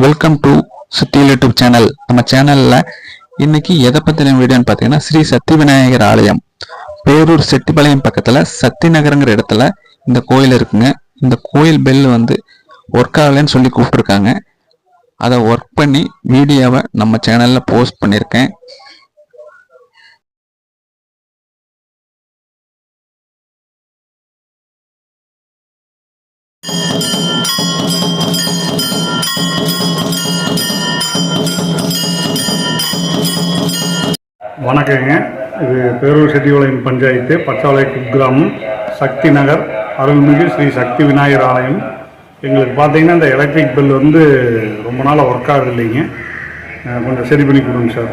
Welcome to Suthi YouTube channel நம்ம சேனல்ல இன்னைக்கு எதை பத்தின வீடியோன்னு பார்த்தீங்கன்னா ஸ்ரீ சக்தி விநாயகர் ஆலயம். பேரூர் செட்டிப்பாளையம் பக்கத்துல சக்தி நகருங்கிற இடத்துல இந்த கோயில் இருக்குங்க. இந்த கோயில் பெல் வந்து ஒர்க் ஆகலைன்னு சொல்லி கூப்பிட்டுருக்காங்க. அதை ஒர்க் பண்ணி வீடியோவை நம்ம சேனல்ல போஸ்ட் பண்ணியிருக்கேன். வணக்கங்க. இது பேரூர் செட்டிபாளையம் பஞ்சாயத்து பச்சாலை குக்கிராமம் சக்தி நகர் அருள்மிகு ஸ்ரீ சக்தி விநாயகர் ஆலயம். எங்களுக்கு பார்த்தீங்கன்னா இந்த எலக்ட்ரிக் பில் வந்து ரொம்ப நாளாக ஒர்க் ஆகுது இல்லைங்க. கொஞ்சம் சரி பண்ணி கொடுங்க சார்.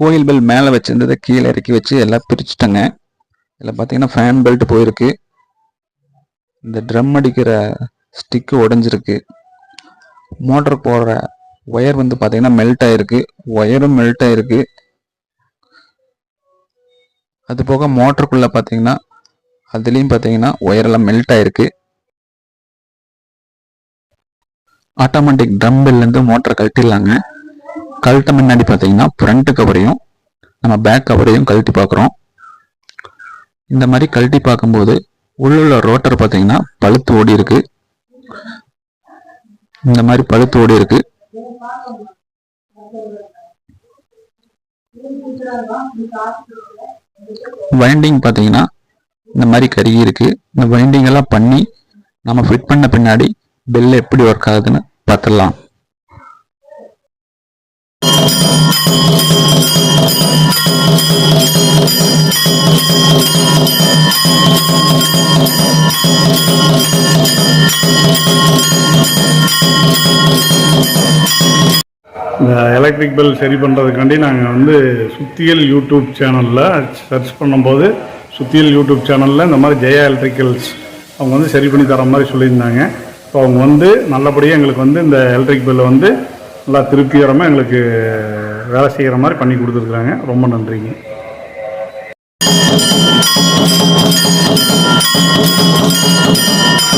கோயில் பெல் மேலே வச்சுருந்ததை கீழே இறக்கி வச்சு எல்லாம் பிரிச்சுட்டேங்க. இதில் பார்த்தீங்கன்னா ஃபேன் பெல்ட் போயிருக்கு. இந்த ட்ரம் அடிக்கிற ஸ்டிக்கு உடஞ்சிருக்கு. மோட்டர் போடுற ஒயர் வந்து பார்த்தீங்கன்னா மெல்ட் ஆயிருக்கு. ஒயரும் மெல்ட் ஆயிருக்கு. அது போக மோட்டருக்குள்ளே பார்த்தீங்கன்னா அதுலேயும் பார்த்தீங்கன்னா ஒயரெல்லாம் மெல்ட் ஆயிருக்கு. ஆட்டோமேட்டிக் ட்ரம் மோட்டரை மோட்டர் கழட்டிடலாங்க. கழட்ட முன்னாடி பார்த்தீங்கன்னா ஃப்ரண்ட் கவரையும் நம்ம பேக் கவரையும் கழட்டி பார்க்குறோம் இந்த மாதிரி கழட்டி பார்க்கும்போது உள்ள ரோட்டர் பார்த்தீங்கன்னா பழுத்து ஓடி இருக்கு இந்த மாதிரி பழுத்து ஓடி இருக்குது வைண்டிங் பார்த்தீங்கன்னா இந்த மாதிரி கருகி இருக்கு. இந்த வைண்டிங் எல்லாம் பண்ணி நம்ம ஃபிட் பண்ண பின்னாடி பெல் எப்படி ஒர்க் ஆகுதுன்னு பார்த்துடலாம். இந்த எலக்ட்ரிக் பில் சரி பண்ணுறதுக்காண்டி நாங்கள் வந்து சுத்தியல் யூடியூப் சேனலில் சர்ச் பண்ணும்போது சுத்தியல் யூடியூப் சேனலில் இந்த மாதிரி ஜெயா எலக்ட்ரிக்கல்ஸ் அவங்க வந்து சரி பண்ணி தர மாதிரி சொல்லியிருந்தாங்க. இப்போ அவங்க வந்து நல்லபடியாக எங்களுக்கு வந்து இந்த எலக்ட்ரிக் பில்லை வந்து நல்லா திருப்திகரமாக எங்களுக்கு வேலை செய்கிற மாதிரி பண்ணி கொடுத்துருக்குறாங்க ரொம்ப நன்றிங்க. Thank